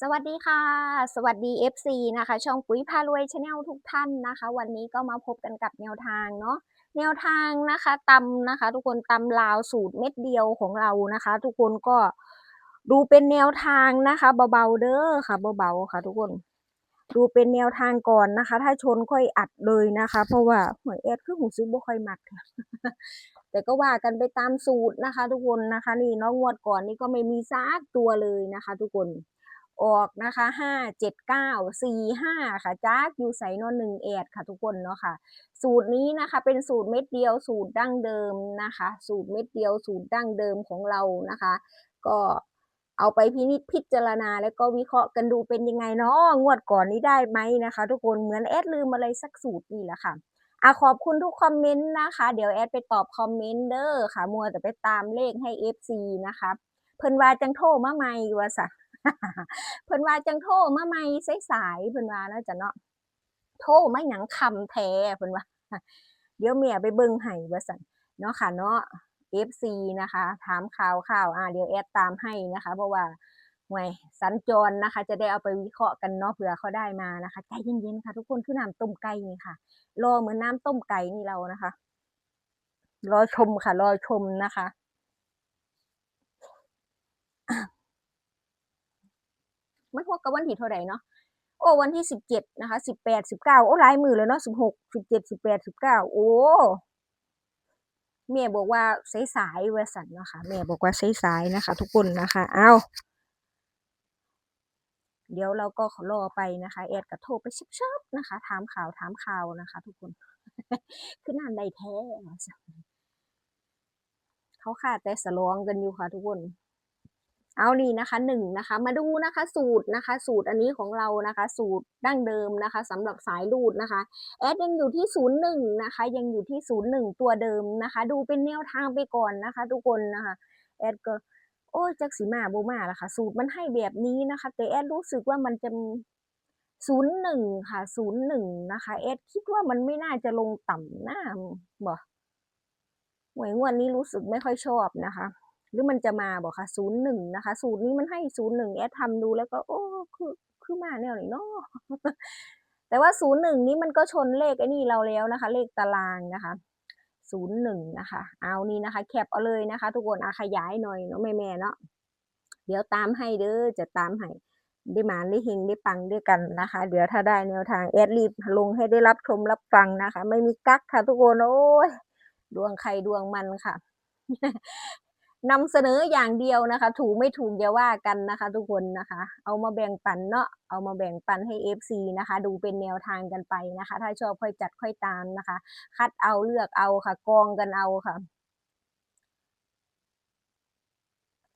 สวัสดีค่ะ สวัสดี FC นะคะ ช่องปุ๋ยพารวยชาแนลทุกท่านนะคะ วันนี้ก็มาพบกันกับแนวทางเนาะแนวทางนะคะตำนะคะ ทุกคนตำลาวสูตรเม็ดเดียวของเรานะคะ ทุกคนก็ดูเป็นแนวทางนะคะเบาๆเด้อค่ะเบาๆค่ะ ทุกคน ดูเป็นแนวทางก่อนนะคะ ถ้าชนค่อยอัดเลยนะคะ เพราะว่าหวยแอดคือหูซื้อบ่ค่อยมักแต่ก็ว่ากันไปตามสูตรนะคะ ทุกคนนะคะ นี่น้องงวดก่อนนี่ก็ไม่มีซากตัวเลยนะคะ ทุกคน ออกนะคะห้าเจ็ดเก้าสี่ห้าค่ะจากอยู่ใส่นอนหนึ่งแอดค่ะทุกคนเนาะค่ะ สูตรนี้นะคะเป็นสูตรเม็ดเดียวสูตรดั้งเดิมนะคะ สูตรเม็ดเดียวสูตรดั้งเดิมของเรานะคะ ก็เอาไปพินิจพิจารณาแล้วก็วิเคราะห์กันดูเป็นยังไงเนาะงวดก่อนนี้ได้ไหมนะคะ ทุกคนเหมือนแอดลืมอะไรสักสูตรนี่แหละค่ะอะขอบคุณทุกคอมเมนต์นะคะ เดี๋ยวแอดไปตอบคอมเมนต์เด้อค่ะ มัวแต่ไปตามเลขให้ FC นะคะ เพิ่นว่าจังโทรมาใหม่ว่าซะ เพิ่นว่าจังโทรมาใหม่สายๆเพิ่นว่าแล้วจ้ะเนาะโทรมาหยังคำแท้เพิ่นว่าเดี๋ยวแม่ไปเบิ่งให้ว่าซั่นเนาะค่ะเนาะ FC นะคะ ถามข่าวข่าวอ่าเดี๋ยวแอดตามให้นะคะ เพราะว่าห่วยสัญจรนะคะ จะได้เอาไปวิเคราะห์กันเนาะเผื่อเขาได้มานะคะใจเย็นๆค่ะ ทุกคนคือน้ำต้มไก่นี่ค่ะ รอเหมือนน้ำต้มไก่นี่เรานะคะ รอชมค่ะ รอชมนะคะ มันพวกกับวันที่เท่าไหร่เนาะโอ้วันที่สิบเจ็ดนะคะสิบแปดสิบเก้าโอ้หลายมือเลยเนาะสิบหกสิบเจ็ดสิบแปดสิบเก้าโอ้แม่บอกว่าสายๆเวสันนะคะแม่บอกว่าสายๆนะคะ ทุกคนนะคะเอาเดี๋ยวเราก็ขอรอไปนะคะแอดกับโทรไปชับๆนะคะ ถามข่าวถามข่าวนะคะ ทุกคนคือนานใดแท้เขาขาดแต่สลองกันอยู่ค่ะทุกคน เอานี่นะคะหนึ่งนะคะมาดูนะคะสูตรนะคะ สูตรอันนี้ของเรานะคะ สูตรดั้งเดิมนะคะสำหรับสายรูดนะคะแอดยังอยู่ที่ศูนย์หนึ่งนะคะ ยังอยู่ที่ศูนย์หนึ่งตัวเดิมนะคะ ดูเป็นแนวทางไปก่อนนะคะ ทุกคนนะคะแอดก็โอ้ยจักสีมาโบมาละค่ะ สูตรมันให้แบบนี้นะคะ แต่แอดรู้สึกว่ามันจะศูนย์หนึ่งค่ะศูนย์หนึ่งนะคะแอดคิดว่ามันไม่น่าจะลงต่ำหน้าบ่หวยงวดนี้รู้สึกไม่ค่อยชอบนะคะ หรือมันจะมาบอกค่ะศูนย์หนึ่งนะคะ สูตรนี้มันให้ศูนย์หนึ่งแอดทำดูแล้วก็ โอ้คือคือมาแนวไหนเนาะแต่ว่าศูนย์หนึ่งนี้มันก็ชนเลขไอ้นี่เราแล้วนะคะ เลขตารางนะคะศูนย์หนึ่งนะคะ เอานี่นะคะ แคปเอาเลยนะคะ ทุกคนอาขยายหน่อยเนาะแม่แม่ๆเนาะเดี๋ยวตามให้เด้อจะตามให้ได้มาได้เฮงได้ปังด้วยกันนะคะ เดี๋ยวถ้าได้แนวทางแอดรีบลงให้ได้รับชมรับฟังนะคะ ไม่มีกักค่ะทุกคนโอ้ยดวงใครดวงมันค่ะ นำเสนออย่างเดียวนะคะ ถูกไม่ถูกอย่าว่ากันนะคะ ทุกคนนะคะ เอามาแบ่งปันเนาะเอามาแบ่งปันให้ FC นะคะ ดูเป็นแนวทางกันไปนะคะ ถ้าชอบค่อยจัดค่อยตามนะคะ คัดเอาเลือกเอาค่ะ กองกันเอาค่ะ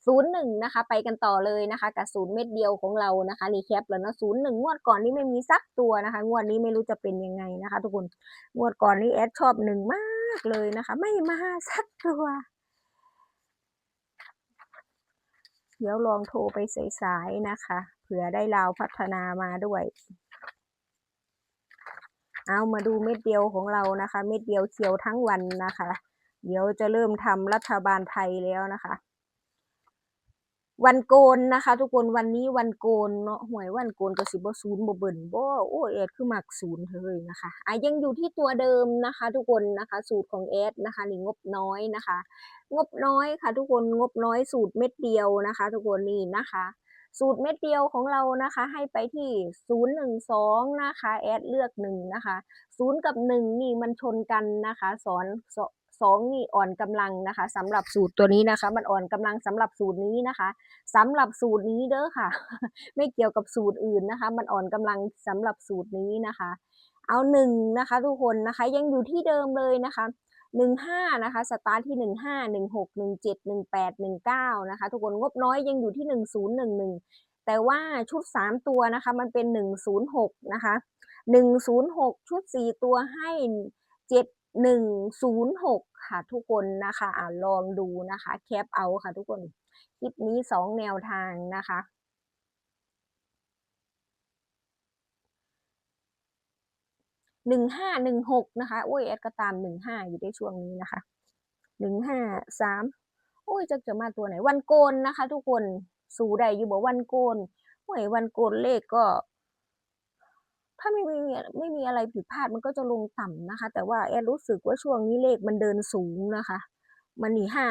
ศูนย์หนึ่งนะคะ ไปกันต่อเลยนะคะกับศูนย์เม็ดเดียวของเรานะคะนี่แคปแล้วเนาะศูนย์หนึ่งงวดก่อนนี้ไม่มีสักตัวนะคะ งวดนี้ไม่รู้จะเป็นยังไงนะคะ ทุกคนงวดก่อนนี้แอดชอบหนึ่งมากเลยนะคะ ไม่มาสักตัว เดี๋ยวลองโทรไปสายๆนะคะ เผื่อได้ลาวพัฒนามาด้วย เอามาดูเม็ดเดียวของเรานะคะ เม็ดเดียวเขียวทั้งวันนะคะ เดี๋ยวจะเริ่มทำรัฐบาลไทยแล้วนะคะ วันโกนนะคะ ทุกคนวันนี้วันโกนเนาะหวยวันโกนก็สิบ่ศูนย์บ่เบิ่นบ่โอ้เอ็ดคือหมักศูนย์เลยนะคะอะยังอยู่ที่ตัวเดิมนะคะ ทุกคนนะคะ สูตรของเอสนะคะนี่งบน้อยนะคะ งบน้อยค่ะ ทุกคนงบน้อยสูตรเม็ดเดียวนะคะ ทุกคนนี่นะคะ สูตรเม็ดเดียวของเรานะคะ ให้ไปที่ศูนย์หนึ่งสองนะคะแอดเลือกหนึ่งนะคะศูนย์กับหนึ่งนี่มันชนกันนะคะสอน สองนี่อ่อนกำลังนะคะสำหรับสูตรตัวนี้นะคะ มันอ่อนกำลังสำหรับสูตรนี้นะคะสำหรับสูตรนี้เด้อค่ะ ไม่เกี่ยวกับสูตรอื่นนะคะ มันอ่อนกำลังสำหรับสูตรนี้นะคะ เอาหนึ่งนะคะ ทุกคนนะคะยังอยู่ที่เดิมเลยนะคะหนึ่งห้านะคะสตาร์ทที่หนึ่งห้าหนึ่งหกหนึ่งเจ็ดหนึ่งแปดหนึ่งเก้านะคะ ทุกคนงบน้อยยังอยู่ที่หนึ่งศูนย์หนึ่งหนึ่งแต่ว่าชุดสามตัวนะคะมันเป็นหนึ่งศูนย์หกนะคะหนึ่งศูนย์หกชุดสี่ตัวให้เจ็ดหนึ่งศูนย์หก ค่ะทุกคนนะคะอ่าลองดูนะคะแคปเอาค่ะทุกคนคลิปนี้สองแนวทางนะคะหนึ่งห้าหนึ่งหกนะคะโอ้ยแอดก็ตามหนึ่งห้าอยู่ในช่วงนี้นะคะหนึ่งห้าสามโอ้ยจะจะมาตัวไหนวันโกนนะคะ ทุกคนสู่ใดอยู่บอกวันโกนหวยวันโกนเลขก็ ถ้าไม่มีไม่มีอะไรผิดพลาดมันก็จะลงต่ำนะคะ แต่ว่าแอดรู้สึกว่าช่วงนี้เลขมันเดินสูงนะคะ มันหนีห้า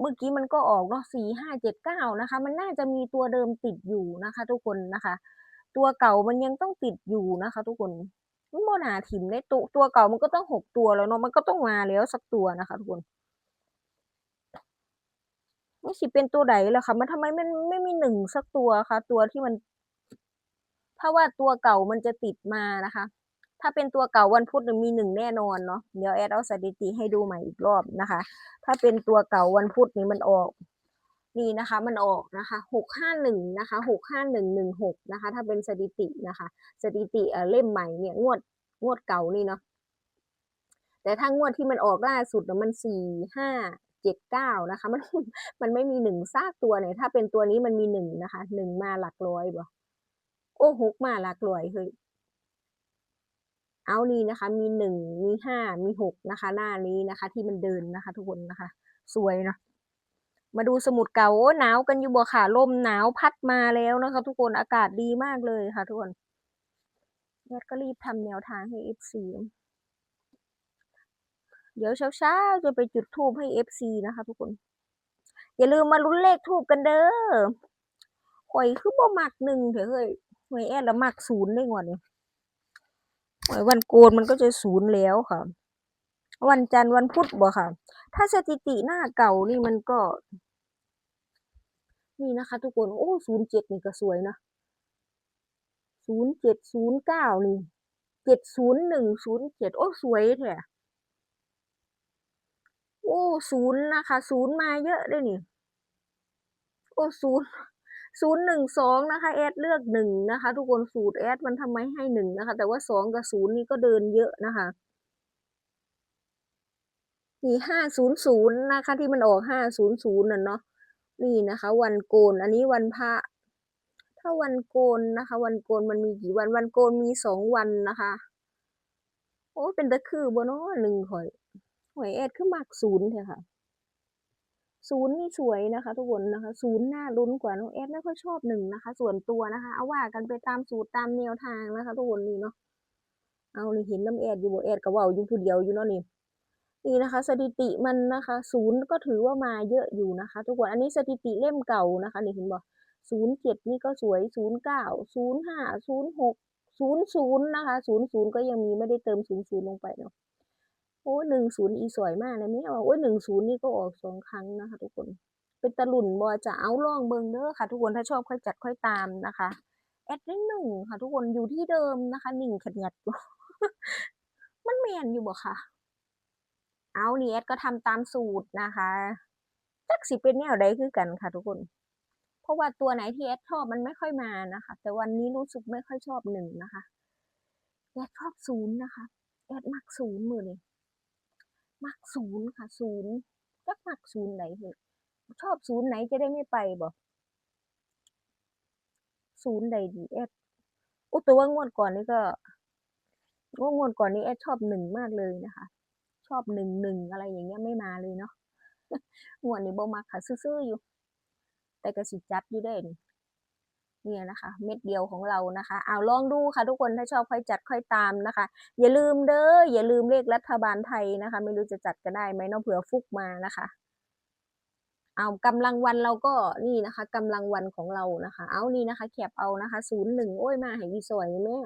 เมื่อกี้มันก็ออกเนาะสี่ห้าเจ็ดเก้านะคะ มันน่าจะมีตัวเดิมติดอยู่นะคะ ทุกคนนะคะ ตัวเก่ามันยังต้องติดอยู่นะคะ ทุกคนมันโมนาถิ่มได้ตัวตัวเก่ามันก็ต้องหกตัวแล้วเนาะมันก็ต้องมาแล้วสักตัวนะคะ ทุกคนนี่สิเป็นตัวใดแล้วคะมันทำไมมันไม่มีหนึ่งสักตัวคะตัวที่มัน ถ้าว่าตัวเก่ามันจะติดมานะคะ ถ้าเป็นตัวเก่าวันพุธมีหนึ่งแน่นอนเนาะเดี๋ยวแอดเอาสถิติให้ดูใหม่อีกรอบนะคะ ถ้าเป็นตัวเก่าวันพุธนี้มันออกนี่นะคะมันออกนะคะหกห้าหนึ่งนะคะหกห้าหนึ่งหนึ่งหกนะคะ ถ้าเป็นสถิตินะคะ สถิติเออเล่มใหม่เนี่ยงวดงวดเก่านี่เนาะแต่ถ้างวดที่มันออกล่าสุดมันสี่ห้าเจ็ดเก้านะคะมันมันไม่มีหนึ่งซากตัวเนี่ยถ้าเป็นตัวนี้มันมีหนึ่งนะคะหนึ่งมาหลักร้อยบ่ โอ้หกมาหลักร้อยเฮ้ยเอานี่นะคะ มีหนึ่งมีห้ามีหกนะคะ หน้านี้นะคะ ที่มันเดินนะคะ ทุกคนนะคะ สวยเนาะมาดูสมุดเก่าโอ้หนาวกันอยู่บ่ค่ะลมหนาวพัดมาแล้วนะคะ ทุกคนอากาศดีมากเลยค่ะ ทุกคนแอดก็รีบทำแนวทางให้เอฟซีเดี๋ยวเช้าๆจะไปจุดทูบให้เอฟซีนะคะ ทุกคน อย่าลืมมาลุ้นเลขทูบกันเด้อข่อยคือบ่มักหนึ่งเถอะเฮ้ย หวยแอดแล้วมักศูนย์ได้งวดนี้หวยวันโกนมันก็จะศูนย์แล้วค่ะ วันจันทร์วันพุธบ่ค่ะ ถ้าสถิติหน้าเก่านี่มันก็ นี่นะคะ ทุกคน โอ้ศูนย์เจ็ดนี่ก็สวยนะศูนย์เจ็ดศูนย์เก้านี่เจ็ดศูนย์หนึ่งศูนย์เจ็ดโอ้สวยแท้โอ้ศูนย์นะคะศูนย์มาเยอะด้วยนี่ โอ้ศูนย์ ศูนย์หนึ่งสองนะคะแอดเลือกหนึ่งนะคะ ทุกคนสูตรแอดมันทำไมให้หนึ่งนะคะ แต่ว่าสองกับศูนย์นี่ก็เดินเยอะนะคะนี่ห้าศูนย์ศูนย์นะคะ ที่มันออกห้าศูนย์ศูนย์น่ะเนาะนี่นะคะ วันโกน อันนี้วันพระถ้าวันโกนนะคะ วันโกนมันมีกี่วันวันโกนมีสองวันนะคะ โอ้เป็นตะคือบ่เนาะหนึ่งหอยหอยแอดคือมักศูนย์เถอะค่ะ ศูนย์นี่สวยนะคะ ทุกคนนะคะศูนย์น่าลุ้นกว่าน้องแอดไม่ค่อยชอบหนึ่งนะคะ ส่วนตัวนะคะ เอาว่ากันไปตามสูตรตามแนวทางนะคะ ทุกคนนี่เนาะเอานี่เห็นน้ำแอดอยู่บ่แอดก็เว้าอยู่ผู้เดียวอยู่เนาะนี่นี่นะคะ สถิติมันนะคะศูนย์ก็ถือว่ามาเยอะอยู่นะคะ ทุกคนอันนี้สถิติเล่มเก่านะคะนี่เห็นบ่ศูนย์เจ็ดนี่ก็สวยศูนย์เก้าศูนย์ห้าศูนย์หกศูนย์ศูนย์นะคะศูนย์ศูนย์ก็ยังมีไม่ได้เติมศูนย์ศูนย์ลงไปเนาะ โอ้หนึ่งศูนย์อีสวยมากเลยไม่เอาโอ้ยหนึ่งศูนย์นี่ก็ออกสองครั้งนะคะ ทุกคน เป็นตะลุ่นบอจะเอาล่องเบิงเด้อค่ะ ทุกคนถ้าชอบค่อยจัดค่อยตามนะคะแอดได้หนึ่งค่ะ ทุกคนอยู่ที่เดิมนะคะหนึ่งขยัดอยู่มันแมนอยู่บ่ค่ะ เอานี่แอดก็ทำตามสูตรนะคะจักสิเป็นแนวใดคือกันค่ะ ทุกคน เพราะว่าตัวไหนที่แอดชอบมันไม่ค่อยมานะคะ แต่วันนี้รู้สึกไม่ค่อยชอบหนึ่งนะคะแอดชอบศูนย์นะคะแอดมักศูนย์มือเลย มักศูนย์ค่ะศูนย์จักมักศูนย์ไหนเหรชอบศูนย์ไหนจะได้ไม่ไปบ่ศูนย์ใดดีแอดอุยแตัวว่างวดก่อนนี่ก็งวดงวดก่อนนี้แอดชอบหนึ่งมากเลยนะคะ ชอบหนึ่งหนึ่งอะไรอย่างเงี้ยไม่มาเลยเนาะงวดนี้บ่มักค่ะซื่อๆอยู่ แต่ก็สิจัดอยู่ได้นี่ เนี่ยนะคะ เม็ดเดียวของเรานะคะเอาลองดูค่ะทุกคนถ้าชอบค่อยจัดค่อยตามนะคะ อย่าลืมเด้ออย่าลืมเลขรัฐบาลไทยนะคะ ไม่รู้จะจัดกันได้ไหมเนาะเผื่อฟุกมานะคะเอากำลังวันเราก็นี่นะคะกำลังวันของเรานะคะ เอานี่นะคะแคบเอานะคะศูนย์หนึ่งโอ้ยมาให้ยีสวยแม่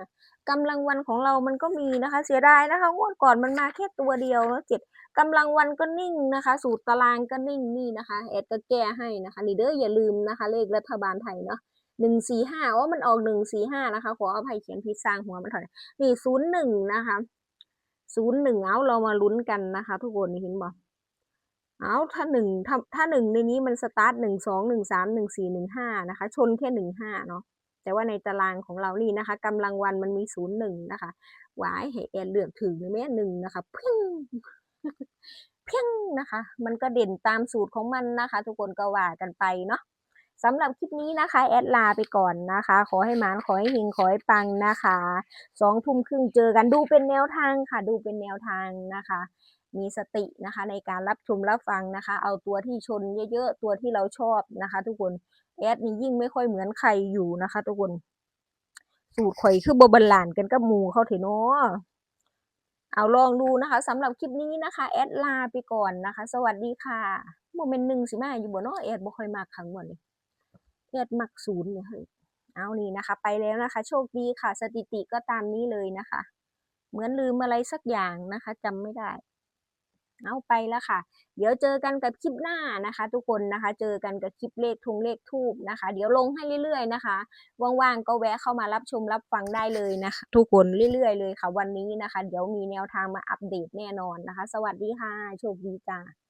กำลังวันของเรามันก็มีนะคะ เสียดายนะคะงวดก่อนมันมาแค่ตัวเดียวเนาะเจ็ดกำลังวันก็นิ่งนะคะ สูตรตารางก็นิ่งนี่นะคะแอดก็แก้ให้นะคะนี่เด้ออย่าลืมนะคะ เลขรัฐบาลไทยเนาะ หนึ่งสี่ห้าว่ามันออกหนึ่งสี่ห้านะคะ ขออภัยเขียนผิดสร้างหัวมันถอยนี่ศูนย์หนึ่งนะคะศูนย์หนึ่งเอาเรามาลุ้นกันนะคะ ทุกคนนี่เห็นบอกเอาถ้าหนึ่งถ้าถ้าหนึ่งในนี้มันสตาร์ทหนึ่งสองหนึ่งสามหนึ่งสี่หนึ่งห้านะคะ ชนแค่หนึ่งห้าเนาะแต่ว่าในตารางของเรานี่นะคะกำลังวันมันมีศูนย์หนึ่งนะคะหวายให้แอนเลือกถึงแม่หนึ่งนะคะเพิ่งเพียงนะคะ มันก็เด่นตามสูตรของมันนะคะ ทุกคนก็ว่ากันไปเนาะ สำหรับคลิปนี้นะคะ แอดลาไปก่อนนะคะ ขอให้หมานขอให้เฮงขอให้ปังนะคะสองทุ่มครึ่งเจอกันดูเป็นแนวทางค่ะ ดูเป็นแนวทางนะคะ มีสตินะคะในการรับชมรับฟังนะคะ เอาตัวที่ชนเยอะๆตัวที่เราชอบนะคะ ทุกคนแอดนี่ยิ่งไม่ค่อยเหมือนใครอยู่นะคะ ทุกคน สูตรข่อยคือบบัลลานกันกับหมูเขาเถอะเนาะเอาลองดูนะคะสำหรับคลิปนี้นะคะ แอดลาไปก่อนนะคะ สวัสดีค่ะโมเมนต์หนึ่งสิแมาอยู่บ่เนาะแอดบ่ค่อยมากครั้งบ่นี่ แอดมักศูนย์เนี่ยเฮ้ยเอานี่นะคะ ไปแล้วนะคะ โชคดีค่ะ สถิติก็ตามนี้เลยนะคะ เหมือนลืมอะไรสักอย่างนะคะจำไม่ได้ เอาไปแล้วค่ะ เดี๋ยวเจอกันกับคลิปหน้านะคะ ทุกคนนะคะ เจอกันกับคลิปเลขทงเลขทูบนะคะ เดี๋ยวลงให้เรื่อยๆนะคะว่างๆก็แวะเข้ามารับชมรับฟังได้เลยนะคะ ทุกคนเรื่อยๆเลยค่ะ วันนี้นะคะ เดี๋ยวมีแนวทางมาอัปเดตแน่นอนนะคะ สวัสดีค่ะโชคดีจ้า